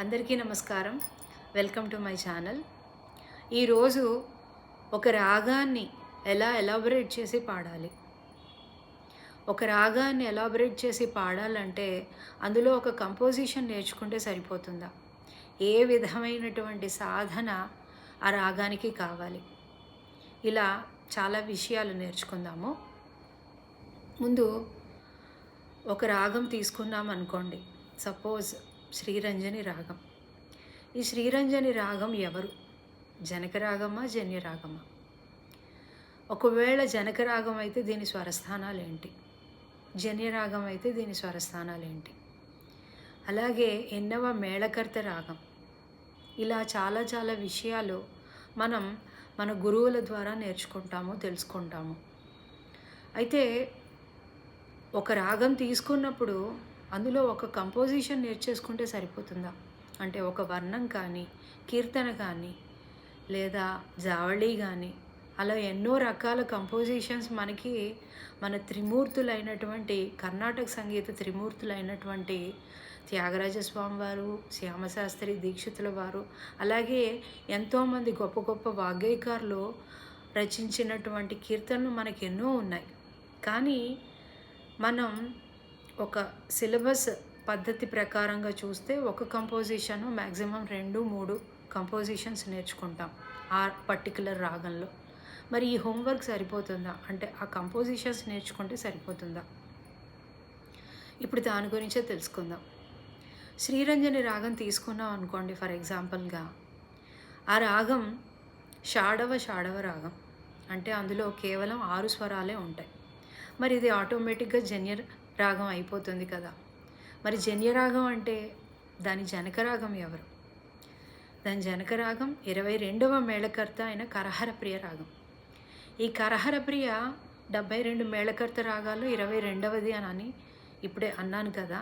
అందరికీ నమస్కారం. Welcome to my channel. ఈరోజు ఒక రాగాన్ని ఎలా ఎలాబొరేట్ చేసి పాడాలి? ఒక రాగాన్ని ఎలాబొరేట్ చేసి పాడాలంటే అందులో ఒక కంపోజిషన్ నేర్చుకుంటే సరిపోతుందా? ఏ విధమైనటువంటి సాధన ఆ రాగానికి కావాలి? ఇలా చాలా విషయాలు నేర్చుకుందాము. ముందు ఒక రాగం తీసుకున్నాం అనుకోండి సపోజ్ శ్రీరంజని రాగం. ఈ శ్రీరంజని రాగం ఎవరు? జనక రాగమా జన్య రాగమా? ఒకవేళ జనక రాగం అయితే దీని స్వరస్థానాలు ఏంటి? జన్య రాగం అయితే దీని స్వరస్థానాలు ఏంటి? అలాగే ఎన్నవ మేళకర్త రాగం. ఇలా చాలా చాలా విషయాలు మనం మన గురువుల ద్వారా నేర్చుకుంటాము తెలుసుకుంటాము. అయితే ఒక రాగం తీసుకున్నప్పుడు అందులో ఒక కంపోజిషన్ నేర్చేసుకుంటే సరిపోతుందా? అంటే ఒక వర్ణం కానీ కీర్తన కానీ లేదా జావళి కానీ అలా ఎన్నో రకాల కంపోజిషన్స్ మనకి మన త్రిమూర్తులైనటువంటి కర్ణాటక సంగీత త్రిమూర్తులైనటువంటి త్యాగరాజస్వామి వారు శ్యామశాస్త్రి దీక్షితుల వారు అలాగే ఎంతోమంది గొప్ప గొప్ప వాగ్గేయకారులు రచించినటువంటి కీర్తనలు మనకి ఎన్నో ఉన్నాయి. కానీ మనం ఒక సిలబస్ పద్ధతి ప్రకారంగా చూస్తే ఒక కంపోజిషన్ మ్యాక్సిమం రెండు మూడు కంపోజిషన్స్ నేర్చుకుంటాం ఆ పర్టికులర్ రాగంలో. మరి ఈ హోంవర్క్ సరిపోతుందా? అంటే ఆ కంపోజిషన్స్ నేర్చుకుంటే సరిపోతుందా? ఇప్పుడు దాని గురించే తెలుసుకుందాం. శ్రీరంజని రాగం తీసుకున్నాం అనుకోండి ఫర్ ఎగ్జాంపుల్గా. ఆ రాగం షాడవ షాడవ రాగం. అంటే అందులో కేవలం ఆరు స్వరాలే ఉంటాయి. మరి ఇది ఆటోమేటిక్గా జన్యర్ రాగం అయిపోతుంది కదా. మరి జన్య రాగం అంటే దాని జనకరాగం ఎవరు? దాని జనకరాగం ఇరవై రెండవ మేళకర్త అయిన కరహర ప్రియ రాగం. ఈ కరహర ప్రియ డెబ్బై రెండు మేళకర్త రాగాలు ఇరవై రెండవది అని అని ఇప్పుడే అన్నాను కదా.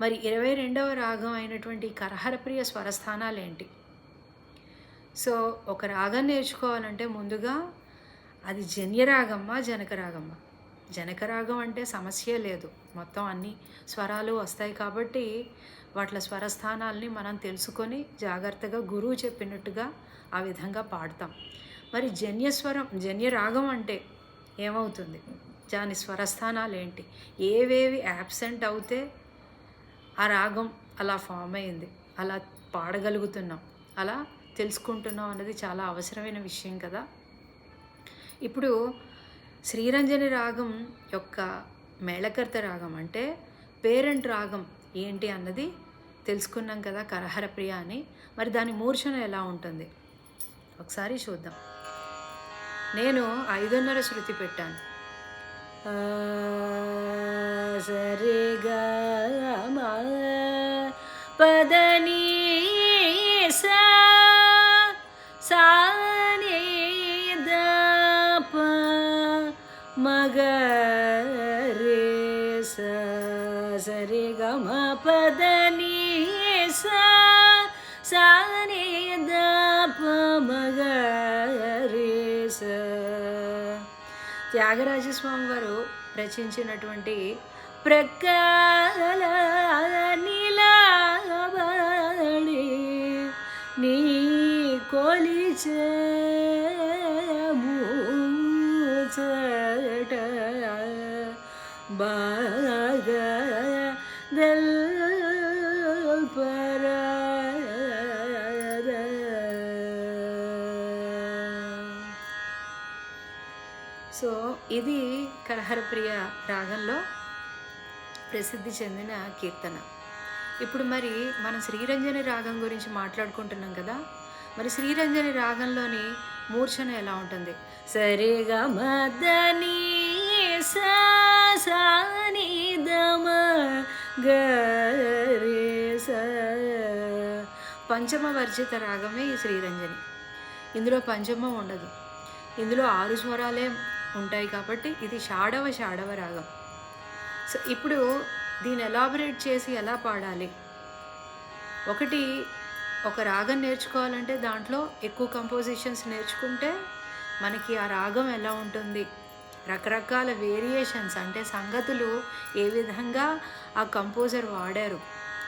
మరి ఇరవై రెండవ రాగం అయినటువంటి కరహరప్రియ స్వరస్థానాలు ఏంటి? సో ఒక రాగం నేర్చుకోవాలంటే ముందుగా అది జన్యరాగమ్మా జనకరాగమ్మా జనకరాగం అంటే సమస్య లేదు. మొత్తం అన్ని స్వరాలు వస్తాయి కాబట్టి వాటి స్వరస్థానాల్ని మనం తెలుసుకొని జాగ్రత్తగా గురువు చెప్పినట్టుగా ఆ విధంగా పాడతాం. మరి జన్యస్వరం జన్యరాగం అంటే ఏమవుతుంది? దాని స్వరస్థానాలు ఏంటి ఏవేవి యాబ్సెంట్ అవుతే ఆ రాగం అలా ఫామ్ అయింది. అలా పాడగలుగుతున్నాం. అలా తెలుసుకుంటున్నాం అన్నది చాలా అవసరమైన విషయం కదా. ఇప్పుడు శ్రీరంజని రాగం యొక్క మేళకర్త రాగం అంటే పేరెంట్ రాగం ఏంటి అన్నది తెలుసుకున్నాం కదా కరహర ప్రియ అని. మరి దాని మూర్ఛన ఎలా ఉంటుంది? ఒకసారి చూద్దాం. నేను ఐదున్నర శృతి పెట్టాను. సరిగా మగ రే స సరి గ పద ని సా సా ని ద ప మగ రే స త్యాగరాజస్వామి వారు రచించినటువంటి ప్రకాల నిలబడి నీ కొలిచే బాగా సో ఇది కలహరప్రియ రాగంలో ప్రసిద్ధి చెందిన కీర్తన. ఇప్పుడు మరి మనం శ్రీరంజని రాగం గురించి మాట్లాడుకుంటున్నాం కదా మరి శ్రీరంజని రాగంలోని మూర్ఛన ఎలా ఉంటుంది? సరిగా మదని సానిధమ గరేస. గ పంచమ వర్జిత రాగమే ఈ శ్రీరంజని. ఇందులో పంచమ ఉండదు. ఇందులో ఆరు స్వరాలే ఉంటాయి కాబట్టి ఇది షాడవ షాడవ రాగం. సో ఇప్పుడు దీన్ని ఎలాబరేట్ చేసి ఎలా పాడాలి? ఒకటి ఒక రాగం నేర్చుకోవాలంటే దాంట్లో ఎక్కువ కంపోజిషన్స్ నేర్చుకుంటే మనకి ఆ రాగం ఎలా ఉంటుంది? రకరకాల వేరియేషన్స్ అంటే సంగతులు ఏ విధంగా ఆ కంపోజర్ వాడారు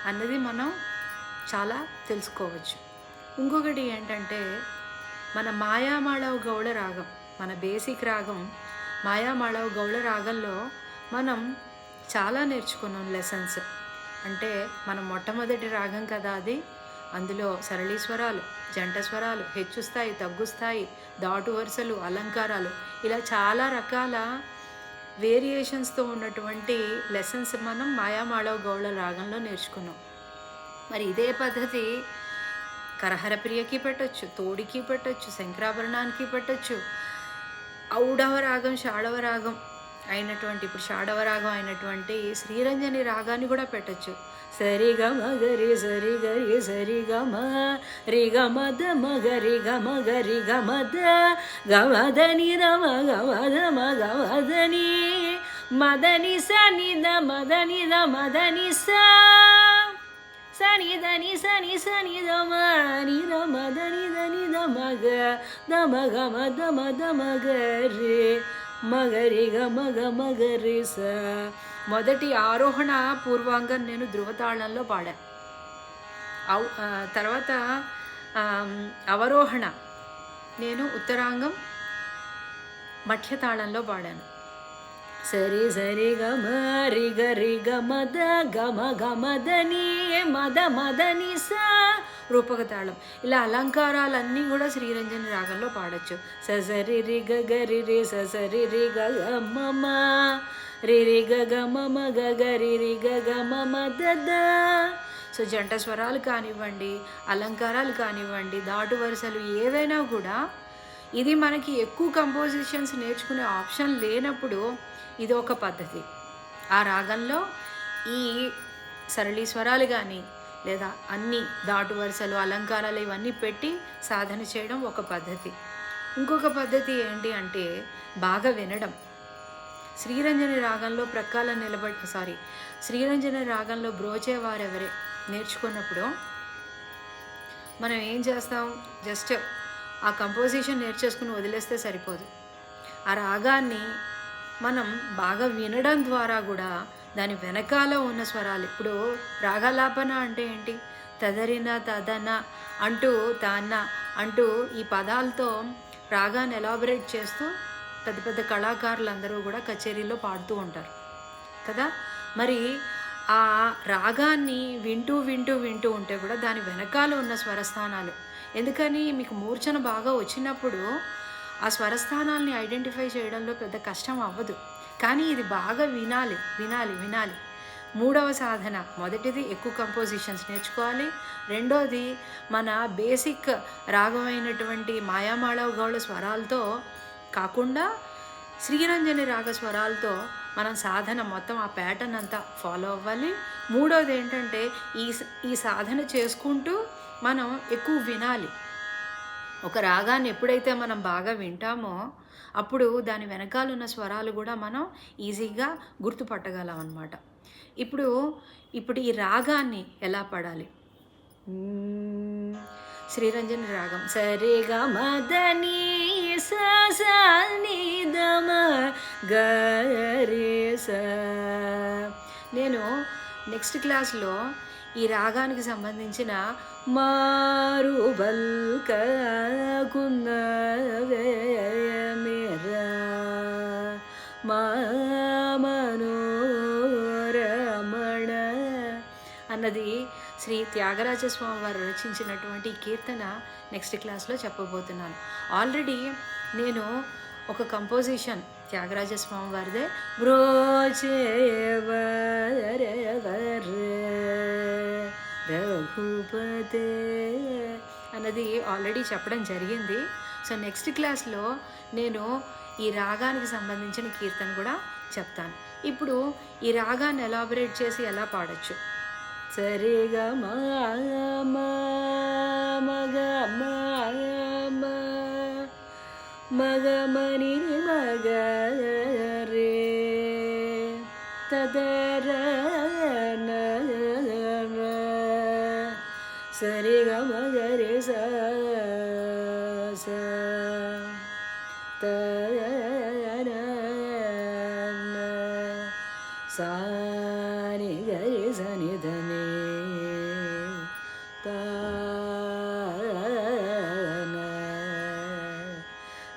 అన్నది మనం చాలా తెలుసుకోవచ్చు. ఇంకొకటి ఏంటంటే మన మాయామాళవ్ గౌళ రాగం మన బేసిక్ రాగం మాయామాళవ గౌళ రాగంలో మనం చాలా నేర్చుకున్నాం లెసన్స్ అంటే మన మొట్టమొదటి రాగం కదా అది. అందులో సరళీ స్వరాలు జంట స్వరాలు హెచ్చు స్థాయి తగ్గు స్థాయి దాటు వరుసలు అలంకారాలు ఇలా చాలా రకాల వేరియేషన్స్తో ఉన్నటువంటి లెసన్స్ మనం మాయామాళవ గౌళ రాగంలో నేర్చుకున్నాం. మరి ఇదే పద్ధతి కరహర ప్రియకి పెట్టచ్చు తోడికి పెట్టొచ్చు శంకరాభరణానికి పెట్టచ్చు ఔడవ రాగం షాడవ రాగం అయినటువంటి ఇప్పుడు షాడవ రాగం అయినటువంటి శ్రీరంజని రాగాన్ని కూడా పెట్టొచ్చు. సరి గమ గరి సరి గరి సరి గమ రి గమ ద మగరి గమ గరి గమ ద గమదని రమ గమదమ గమదని మదని సని ద మదని ద మదని స సని దని సని సని దమ ని దమ దని దని దమ గ దమ గమ దమ దమ రే మగరి గమగ మగరి స. మొదటి ఆరోహణ పూర్వాంగం నేను ధృవతాళంలో పాడా. తర్వాత అవరోహణ. నేను ఉత్తరాంగం మఠ్యతాళంలో పాడాను. సరి సరి గమ రి గరి గమ ద గమ గమ దని మద మదని సా రూపక తాళం ఇలా అలంకారాలన్నీ కూడా శ్రీరంజని రాగంలో పాడొచ్చు స సరి రి గ గరి రి స సరి రి గ గ రి రి గ గ మ గ గ రి రి గ గ మ ద సో జంట స్వరాలు కానివ్వండి అలంకారాలు కానివ్వండి దాటు వరుసలు ఏవైనా కూడా ఇది మనకి ఎక్కువ కంపోజిషన్స్ నేర్చుకునే ఆప్షన్ లేనప్పుడు ఇది ఒక పద్ధతి. ఆ రాగంలో ఈ సరళీ స్వరాలు కానీ లేదా అన్ని దాటు వరుసలు అలంకారాలు ఇవన్నీ పెట్టి సాధన చేయడం ఒక పద్ధతి. ఇంకొక పద్ధతి ఏంటి అంటే బాగా వినడం. శ్రీరంజని రాగంలో ప్రక్కల నిలబడి సారీ శ్రీరంజని రాగంలో బ్రోచేవారెవరే నేర్చుకున్నప్పుడు మనం ఏం చేస్తాం? జస్ట్ ఆ కంపోజిషన్ నేర్చేసుకుని వదిలేస్తే సరిపోదు. ఆ రాగాన్ని మనం బాగా వినడం ద్వారా కూడా దాని వెనకాల ఉన్న స్వరాలు ఇప్పుడు రాగాలాపన అంటే ఏంటి? తదరిన తదన అంటూ తాన్న అంటూ ఈ పదాలతో రాగాన్ని ఎలాబరేట్ చేస్తూ పెద్ద పెద్ద కళాకారులు అందరూ కూడా కచేరీలో పాడుతూ ఉంటారు. కదా? మరి ఆ రాగాన్ని వింటూ వింటూ వింటూ ఉంటే కూడా దాని వెనకాల ఉన్న స్వరస్థానాలు. ఎందుకని? మీకు మూర్ఛన బాగా వచ్చినప్పుడు ఆ స్వరస్థానాల్ని ఐడెంటిఫై చేయడంలో పెద్ద కష్టం అవ్వదు. కానీ ఇది బాగా వినాలి వినాలి వినాలి. మూడవ సాధన. మొదటిది ఎక్కువ కంపోజిషన్స్ నేర్చుకోవాలి. రెండోది మన బేసిక్ రాగమైనటువంటి మాయామాళవ గౌళ స్వరాలతో కాకుండా శ్రీరంజని రాగ స్వరాలతో మనం సాధన మొత్తం ఆ ప్యాటర్న్ అంతా ఫాలో అవ్వాలి. మూడోది ఏంటంటే ఈ ఈ సాధన చేసుకుంటూ మనం ఎక్కువ వినాలి. ఒక రాగాన్ని ఎప్పుడైతే మనం బాగా వింటామో అప్పుడు దాని వెనకాల ఉన్న స్వరాలు కూడా మనం ఈజీగా గుర్తుపట్టగలం అనమాట ఇప్పుడు ఇప్పుడు ఈ రాగాన్ని ఎలా పడాలి. శ్రీరంజని రాగం. సరే గమదని సనిదమ గరే స. నేను నెక్స్ట్ క్లాస్లో ఈ రాగానికి సంబంధించిన మారుబల్క కున్నవే అన్నది శ్రీ త్యాగరాజ స్వామి వారు రచించినటువంటి కీర్తన నెక్స్ట్ క్లాస్లో చెప్పబోతున్నాను. ఆల్రెడీ నేను ఒక కంపోజిషన్ త్యాగరాజ స్వామి వారిదే రఘుపతే అన్నది ఆల్రెడీ చెప్పడం జరిగింది సో నెక్స్ట్ క్లాస్లో నేను ఈ రాగానికి సంబంధించిన కీర్తన కూడా చెప్తాను ఇప్పుడు ఈ రాగాన్ని ఎలాబరేట్ చేసి ఎలా పాడచ్చు సరిగా మా మగ మా మగమని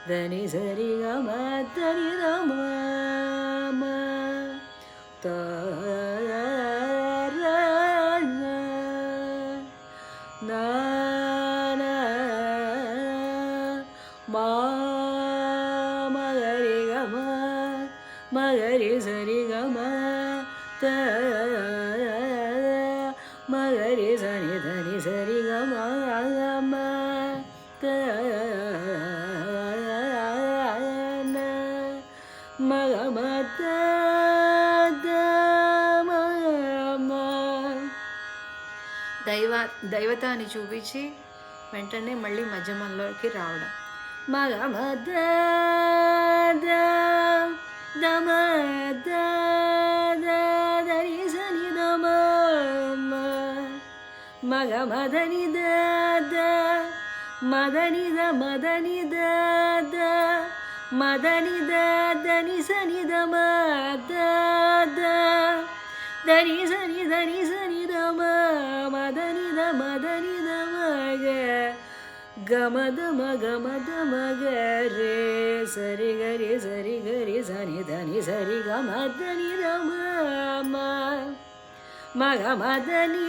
దని సరి గమ దని రమ త మగ మత దైవ దైవతాన్ని చూపించి వెంటనే మళ్ళీ మధ్యమంలోకి రావడం. మగ మద సని మగ మదని దాద మదని ద మదని దాదా మదని దని సని దమ దని సని దని సని దమ మదని ద మదని ద మగ గమద మగమద మగ రే సరి గరి సరి గరి సని ధని సరి గమదని రమ మగ మదని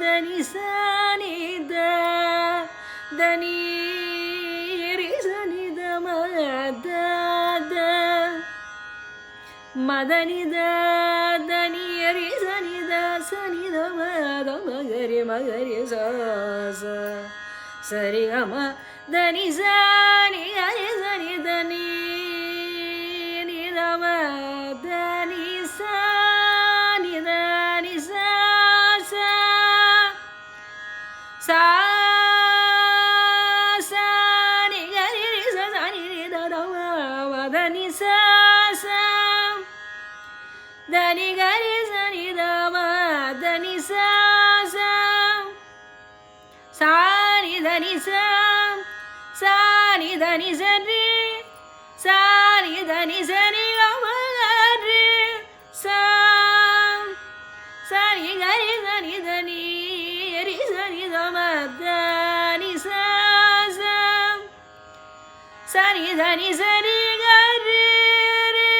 దని సని దని మదని ద దని రి సని ద సని ద మద మగరి మగరి స సాని ధని సా సాని ధని సరి సాని ధని సరి గమ గరి సా సాని గరి ధని ధని రి సని గమ ధని సా సా సని ధని సరి గరి రి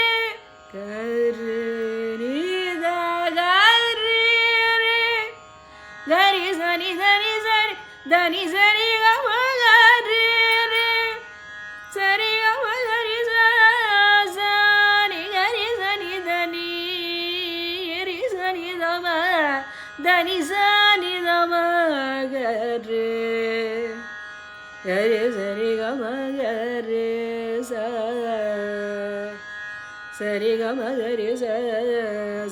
గరి ని ధని సని దమ గరి గరి సరి గమ గరి సా సరి గమ గరి స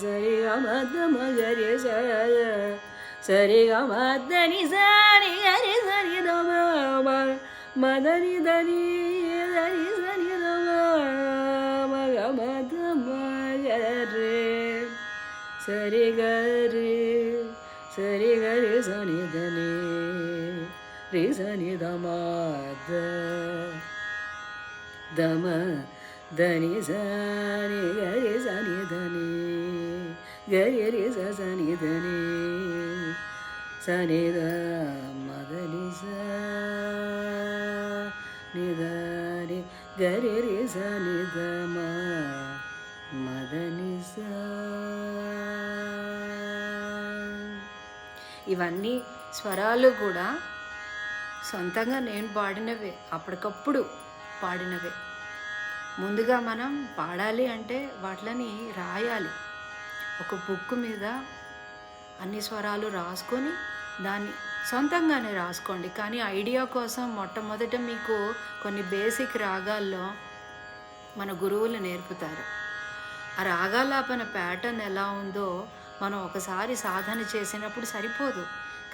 సరి గమ దమ గరి స సరి గమ దని సని గరి సని దమ మదని దని దని సని దమ మగ మద మగరి సరి గరి సరి గరి సని దని రి సని దమ ద దమ ధని సని గరి సని ధని గరి రి ఇవన్నీ స్వరాలు కూడా సొంతంగా నేను పాడినవే అప్పటికప్పుడు పాడినవే. ముందుగా మనం పాడాలి అంటే వాటిని రాయాలి. ఒక బుక్ మీద అన్ని స్వరాలు రాసుకొని దాన్ని సొంతంగానే రాసుకోండి. కానీ ఐడియా కోసం మొట్టమొదట మీకు కొన్ని బేసిక్ రాగాల్లో మన గురువులు నేర్పుతారు. ఆ రాగాలాపన ప్యాటర్న్ ఎలా ఉందో మనం ఒకసారి సాధన చేసినప్పుడు సరిపోదు.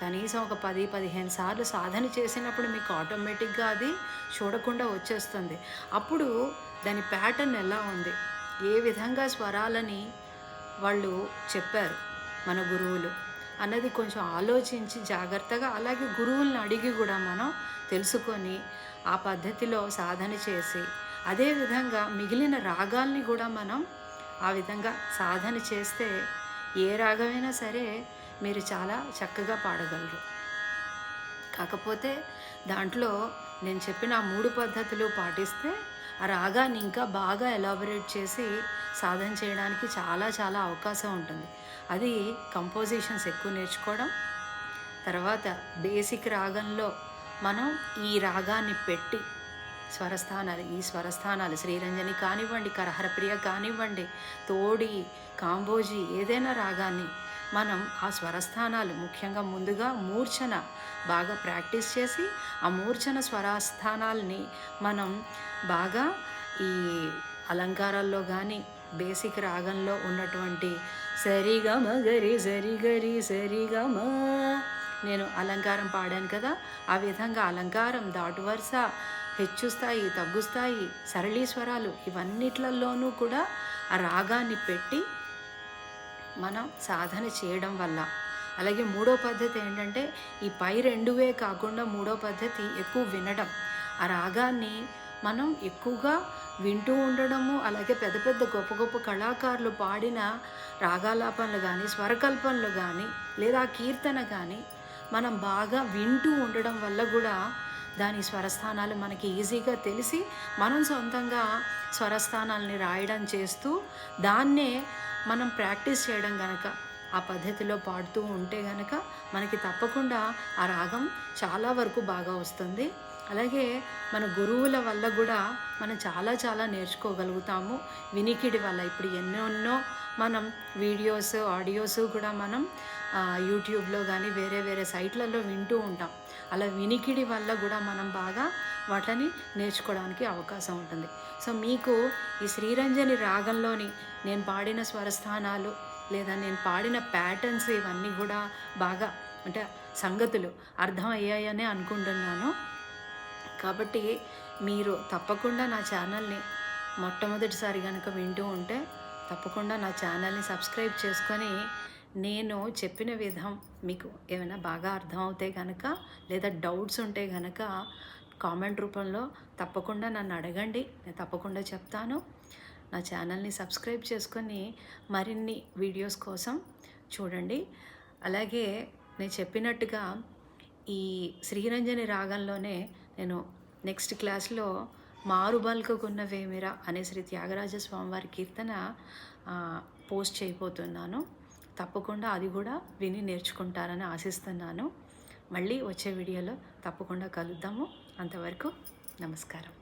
కనీసం ఒక పది పదిహేను సార్లు సాధన చేసినప్పుడు మీకు ఆటోమేటిక్గా అది చూడకుండా వచ్చేస్తుంది. అప్పుడు దాని ప్యాటర్న్ ఎలా ఉంది? ఏ విధంగా స్వరాలని వాళ్ళు చెప్పారు మన గురువులు? అన్నది కొంచెం ఆలోచించి జాగ్రత్తగా అలాగే గురువులను అడిగి కూడా మనం తెలుసుకొని ఆ పద్ధతిలో సాధన చేసి అదేవిధంగా మిగిలిన రాగాల్ని కూడా మనం ఆ విధంగా సాధన చేస్తే ఏ రాగమైనా సరే మీరు చాలా చక్కగా పాడగలరు. కాకపోతే దాంట్లో నేను చెప్పిన ఆ మూడు పద్ధతులు పాటిస్తే ఆ రాగాన్ని ఇంకా బాగా ఎలాబరేట్ చేసి సాధన చేయడానికి చాలా చాలా అవకాశం ఉంటుంది. అది కంపోజిషన్స్ ఎక్కువ నేర్చుకోవడం తర్వాత బేసిక్ రాగంలో మనం ఈ రాగాన్ని పెట్టి స్వరస్థానాలు ఈ స్వరస్థానాలు శ్రీరంజని కానివ్వండి కరహరప్రియ కానివ్వండి తోడి కాంబోజీ ఏదైనా రాగాన్ని మనం ఆ స్వరస్థానాలు ముఖ్యంగా ముందుగా మూర్ఛన బాగా ప్రాక్టీస్ చేసి ఆ మూర్ఛన స్వరస్థానాల్ని మనం బాగా ఈ అలంకారాల్లో కానీ బేసిక్ రాగంలో ఉన్నటువంటి సరిగమ గరి సరిగరి సరిగమ నేను అలంకారం పాడాను కదా ఆ విధంగా అలంకారం దాటు వరుస హెచ్చు స్థాయి తగ్గు స్థాయి సరళీ స్వరాలు ఇవన్నిట్లలోనూ కూడా ఆ రాగాన్ని పెట్టి మనం సాధన చేయడం వల్ల. అలాగే మూడో పద్ధతి ఏంటంటే ఈ పై రెండువే కాకుండా మూడో పద్ధతి ఎక్కువ వినడం. ఆ రాగాన్ని మనం ఎక్కువగా వింటూ ఉండడము అలాగే పెద్ద పెద్ద గొప్ప గొప్ప కళాకారులు పాడిన రాగాలాపనలు కానీ స్వరకల్పనలు కానీ లేదా కీర్తన కానీ మనం బాగా వింటూ ఉండడం వల్ల కూడా దాని స్వరస్థానాలు మనకి ఈజీగా తెలిసి మనం సొంతంగా స్వరస్థానాలని రాయడం చేస్తూ దాన్నే మనం ప్రాక్టీస్ చేయడం గనక ఆ పద్ధతిలో పాడుతూ ఉంటే గనక మనకి తప్పకుండా ఆ రాగం చాలా వరకు బాగా వస్తుంది. అలాగే మన గురువుల వల్ల కూడా మనం చాలా చాలా నేర్చుకోగలుగుతాము. వినికిడి వల్ల ఇప్పుడు ఎన్నెన్నో మనం వీడియోస్ ఆడియోస్ కూడా మనం యూట్యూబ్లో కానీ వేరే వేరే సైట్లలో వింటూ ఉంటాం. అలా వినికిడి వల్ల కూడా మనం బాగా వాటిని నేర్చుకోవడానికి అవకాశం ఉంటుంది. సో మీకు ఈ శ్రీరంజని రాగంలోని నేను పాడిన స్వరస్థానాలు లేదా నేను పాడిన ప్యాటర్న్స్ ఇవన్నీ కూడా బాగా అంటే సంగతులు అర్థం అయ్యాయనే అనుకుంటున్నాను. కాబట్టి మీరు తప్పకుండా నా ఛానల్ని మొట్టమొదటిసారి కనుక వింటూ ఉంటే తప్పకుండా నా ఛానల్ని సబ్స్క్రైబ్ చేసుకొని నేను చెప్పిన విధం మీకు ఏమైనా బాగా అర్థం అవుతే కనుక లేదా డౌట్స్ ఉంటే కనుక కామెంట్ రూపంలో తప్పకుండా నన్ను అడగండి. నేను తప్పకుండా చెప్తాను. నా ఛానల్ని సబ్స్క్రైబ్ చేసుకొని మరిన్ని వీడియోస్ కోసం చూడండి. అలాగే నేను చెప్పినట్టుగా ఈ శ్రీరంజని రాగంలోనే నేను నెక్స్ట్ క్లాస్లో మారుబల్కకున్నవేమిరా వేమిరా అనే శ్రీ త్యాగరాజ స్వామివారి కీర్తన పోస్ట్ చేయబోతున్నాను. తప్పకుండా అది కూడా విని నేర్చుకుంటారని ఆశిస్తున్నాను. మళ్ళీ వచ్చే వీడియోలో తప్పకుండా కలుద్దాము. అంతవరకు నమస్కారం.